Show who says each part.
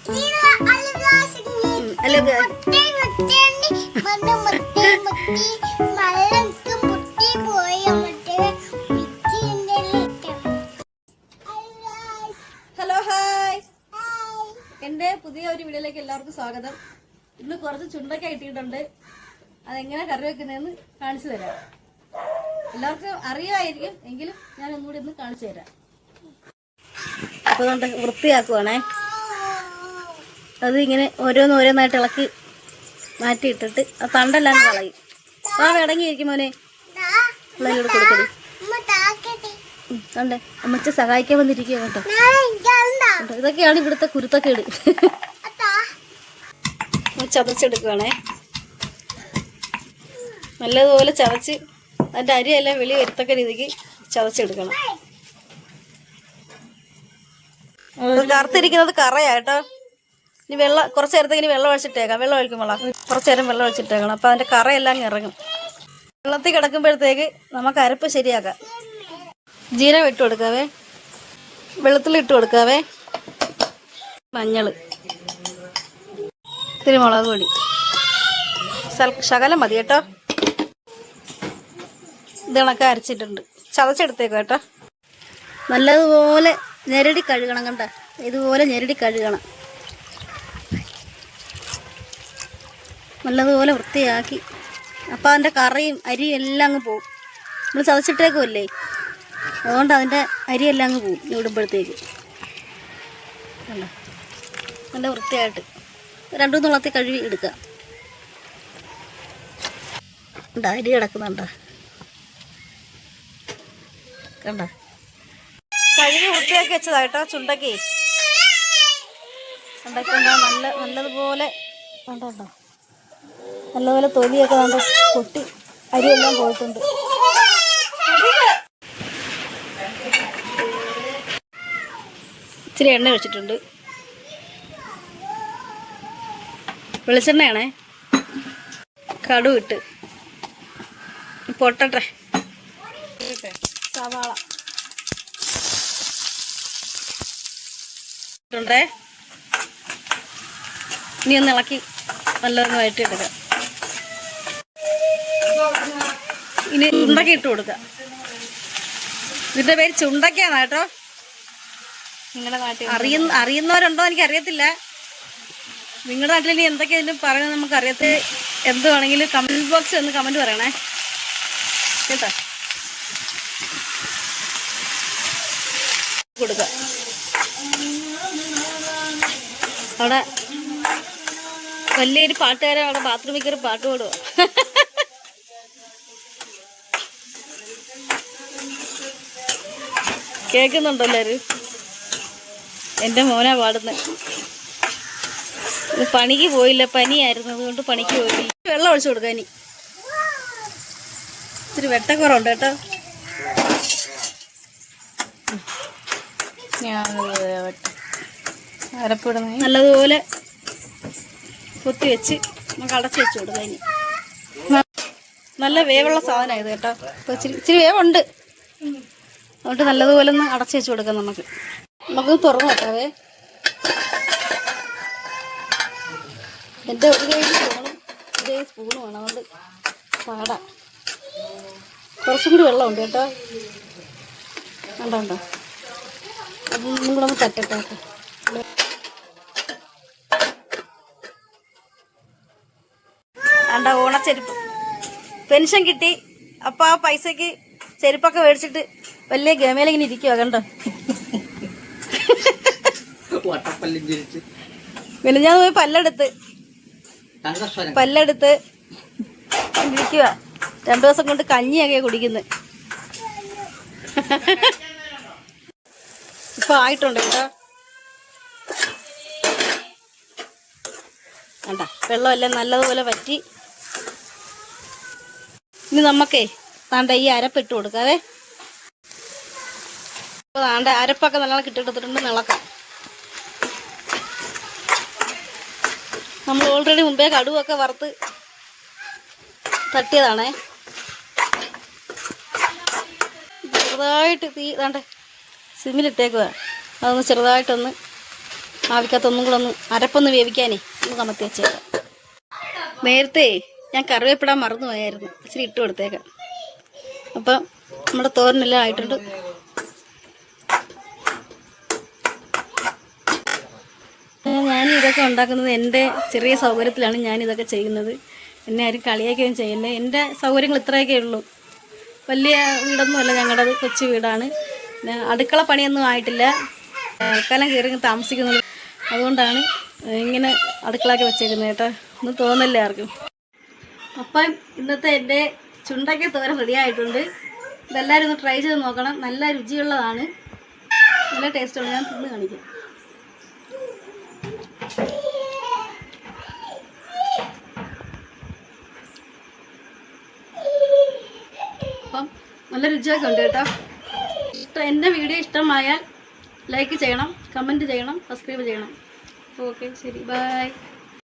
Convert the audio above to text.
Speaker 1: Hello hi എന്റെ പുതിയ ഒരു വീഡിയോയിലേക്ക് എല്ലാവർക്കും സ്വാഗതം. ഇന്ന് കുറച്ച് ചുണ്ടൊക്കെ കിട്ടിയിട്ടുണ്ട്. അതെങ്ങനെ കറി വെക്കുന്നതെന്ന് കാണിച്ചു തരാം. എല്ലാവർക്കും അറിയുമായിരിക്കും എങ്കിലും ഞാൻ ഒന്നുകൂടി ഒന്ന് കാണിച്ചു തരാം. അതുകൊണ്ട് വൃത്തിയാക്കുവാണേ. അത് ഇങ്ങനെ ഓരോന്ന് ഓരോന്നായിട്ട് ഇളക്കി മാറ്റിയിട്ടിട്ട് ആ തണ്ടെല്ലാം കളയും ആ അടങ്ങിയിരിക്കും മോനെ. പിള്ളേരോട് കൊടുക്കരുത് കണ്ടേ അമ്മച്ച സഹായിക്കാൻ വന്നിരിക്കുക കേട്ടോ. ഇതൊക്കെയാണ് ഇവിടുത്തെ കുരുത്തക്കേട്. ചതച്ചെടുക്കുവാണേ. നല്ലതുപോലെ ചതച്ച് അതിന്റെ അരിയെല്ലാം വെളി വരുത്തക്ക രീതിക്ക് ചതച്ചെടുക്കണം. കറുത്തിരിക്കുന്നത് കറയാ കേട്ടോ. ഇനി വെള്ളം കുറച്ച് നേരത്തേക്ക് ഇനി വെള്ളം ഒഴിച്ചിട്ടേക്കാം. വെള്ളം ഒഴിക്കുമ്പോളാ. കുറച്ച് നേരം വെള്ളം ഒഴിച്ചിട്ടേക്കണം. അപ്പം അതിന്റെ കറയെല്ലാം ഇറങ്ങും. വെള്ളത്തിൽ കിടക്കുമ്പോഴത്തേക്ക് നമുക്ക് അരപ്പ് ശരിയാക്കാം. ജീരകം ഇട്ട് കൊടുക്കാവേ. വെള്ളത്തിൽ ഇട്ട് കൊടുക്കാവേ. മഞ്ഞൾ ഇത്തിരി മുളക് പൊടി. ശകലം മതി കേട്ടോ. ഇത് കണക്ക് അരച്ചിട്ടുണ്ട്. ചതച്ചെടുത്തേക്ക് കേട്ടോ. നല്ലതുപോലെ ഞെരടി കഴുകണം കണ്ട. ഇതുപോലെ ഞെരടി കഴുകണം. നല്ലതുപോലെ വൃത്തിയാക്കി. അപ്പോൾ അതിന്റെ കറിയും അരിയും എല്ലാം അങ്ങ് പോവും. നമ്മൾ ചതച്ചിട്ടേക്കുമല്ലേ അതുകൊണ്ട് അതിന്റെ അരിയെല്ലാം അങ്ങ് പോവും ഇടുമ്പോഴത്തേക്ക്. കണ്ടോ? നല്ല വൃത്തിയായിട്ട്. രണ്ടു തുള്ളത്തിൽ കഴുകി എടുക്കുക അരി കിടക്കുന്നുണ്ട? കണ്ട? കഴുകി വൃത്തിയാക്കി വെച്ചതാ കേട്ടോ ചുണ്ടക്കേ. കണ്ടോ? നല്ല നല്ലതുപോലെ കണ്ടോ? നല്ലപോലെ തൊലിയൊക്കെ കണ്ടോ പൊട്ടി അരിയെല്ലാം പോയിട്ടുണ്ട്. ഇച്ചിരി എണ്ണ വെച്ചിട്ടുണ്ട്. വെളിച്ചെണ്ണയാണേ. കടു ഇട്ട്. പൊട്ടട്ടെ. സവാള. ഇട്ടുണ്ടേ ഇനി ഒന്ന് ഇളക്കി നല്ലതൊന്ന് വഴറ്റിയെടുക്കാം. ഇനി ചുണ്ടക്ക ഇട്ട് കൊടുക്ക. ഇതിന്റെ പേര് ചുണ്ടക്കയാണ് കേട്ടോ.
Speaker 2: നാട്ടിൽ
Speaker 1: അറിയുന്ന അറിയുന്നവരുണ്ടോ എനിക്ക് അറിയത്തില്ല നിങ്ങളുടെ നാട്ടിൽ ഇനി എന്തൊക്കെ ഇതിന് പറയുന്നത് നമുക്ക് അറിയത്ത് എന്ത് വേണമെങ്കിലും കമന്റ് ബോക്സ് ഒന്ന് കമന്റ് പറയണേ. കേട്ടോ? കൊടുക്ക. അവിടെ വലിയൊരു പാട്ടുകാരൻ അവിടെ ബാത്റൂമിൽ കയറി പാട്ട് പാടുക കേൾക്കുന്നുണ്ടോ എല്ലാവരും? എന്റെ മോനാ പാടുന്നത് പണിക്ക് പോയില്ല പനിയായിരുന്നു. അതുകൊണ്ട് പണിക്ക് പോയില്ല. വെള്ളം ഒഴിച്ചു കൊടുക്കാൻ ഇനി. ഇത്തിരി വെട്ടക്കുറവുണ്ട് കേട്ടോ.
Speaker 2: ഞാൻ അരപ്പിടുന്ന.
Speaker 1: നല്ലതുപോലെ കൊത്തി വെച്ച് നമുക്ക് അടച്ച് വെച്ച് കൊടുക്കാം ഇനി. നല്ല വേവുള്ള സാധനമാണ് ഇത് കേട്ടോ. ഇച്ചിരി ഇച്ചിരി വേവുണ്ട്. അതുകൊണ്ട് നല്ലതുപോലെ ഒന്ന് അടച്ച് വെച്ച് കൊടുക്കാം നമുക്ക്. നമുക്ക് തുറന്നു വെക്കാവേ. എന്റെ ഒരു കൈ സ്പൂണും ഒരു കൈ സ്പൂണും വേണം അതുകൊണ്ട് പാടാ. കുറച്ചും കൂടി വെള്ളമുണ്ട് കേട്ടോ. കണ്ടോ കണ്ടോ? അതൊന്നും കൂടെ ഒന്ന് തട്ടട്ടെ കേട്ടോ. അണ്ട ഓണച്ചെരുപ്പ്. പെൻഷൻ കിട്ടി. അപ്പം ആ പൈസക്ക് ചെരുപ്പൊക്കെ മേടിച്ചിട്ട് വലിയ ഗമയിലിങ്ങനെ ഇരിക്കുക കണ്ടോ? പിന്നെ ഞാൻ പോയി പല്ലെടുത്ത്. പല്ലെടുത്ത് ഇരിക്കുക രണ്ടു ദിവസം കൊണ്ട് കഞ്ഞിയൊക്കെ കുടിക്കുന്നത് ഇപ്പൊ ആയിട്ടുണ്ട് കേട്ടോ. കണ്ട വെള്ളമെല്ലാം നല്ലതുപോലെ പറ്റി ഇനി നമുക്കേ താണ്ട ഈ അരപ്പിട്ട് കൊടുക്കാവേ. അപ്പോൾ താണ്ട അരപ്പൊക്കെ നല്ലോണം കിട്ടിയെടുത്തിട്ടുണ്ട് നിളക്കാം. നമ്മൾ ഓൾറെഡി മുമ്പേ കടുവൊക്കെ വറുത്ത് തട്ടിയതാണേ. ചെറുതായിട്ട് തീ താണ്ടെ സിമ്മിലിട്ടേക്കുക അതൊന്ന് ചെറുതായിട്ടൊന്ന് ആവിക്കകത്ത് ഒന്നും കൂടെ ഒന്ന് അരപ്പൊന്ന് വേവിക്കാനേ ഒന്ന് കമത്തി വെച്ചേക്കാം. നേരത്തെ ഞാൻ കറിവേപ്പിടാൻ മറന്നു പോയായിരുന്നു ഇച്ചിരി ഇട്ട് കൊടുത്തേക്കാം. അപ്പം നമ്മുടെ തോരനെല്ലാം ആയിട്ടുണ്ട്. ഞാൻ ഇതൊക്കെ ഉണ്ടാക്കുന്നത് എന്റെ ചെറിയ സൗകര്യത്തിലാണ് ഞാൻ ഇതൊക്കെ ചെയ്യുന്നത്. എന്നെ ആരും കളിയാക്കുകയും ചെയ്യുന്നത് എന്റെ സൗകര്യങ്ങൾ ഇത്രയൊക്കെ ഉള്ളൂ. വലിയ വീടൊന്നുമല്ല ഞങ്ങളുടെ കൊച്ചു വീടാണ്. അടുക്കള പണിയൊന്നും ആയിട്ടില്ല. കലം കയറി താമസിക്കുന്നത്. അതുകൊണ്ടാണ് ഇങ്ങനെ അടുക്കളയൊക്കെ വെച്ചേക്കുന്നത് കേട്ടോ. ഒന്നും തോന്നല്ലേ ആർക്കും. അപ്പം ഇന്നത്തെ എന്റെ ചുണ്ടയ്ക്ക തോരൻ റെഡിയായിട്ടുണ്ട് ഇതെല്ലാവരും ഒന്ന് ട്രൈ ചെയ്ത് നോക്കണം. നല്ല രുചിയുള്ളതാണ്. നല്ല ടേസ്റ്റുള്ള ഞാൻ തിന്ന് കാണിക്കാം. അപ്പം നല്ല രുചിയൊക്കെ ഉണ്ട് കേട്ടോ. ഇഷ്ടം എന്റെ വീഡിയോ ഇഷ്ടമായാൽ ലൈക്ക് ചെയ്യണം കമന്റ് ചെയ്യണം സബ്സ്ക്രൈബ് ചെയ്യണം. ഓക്കെ ശരി. ബൈ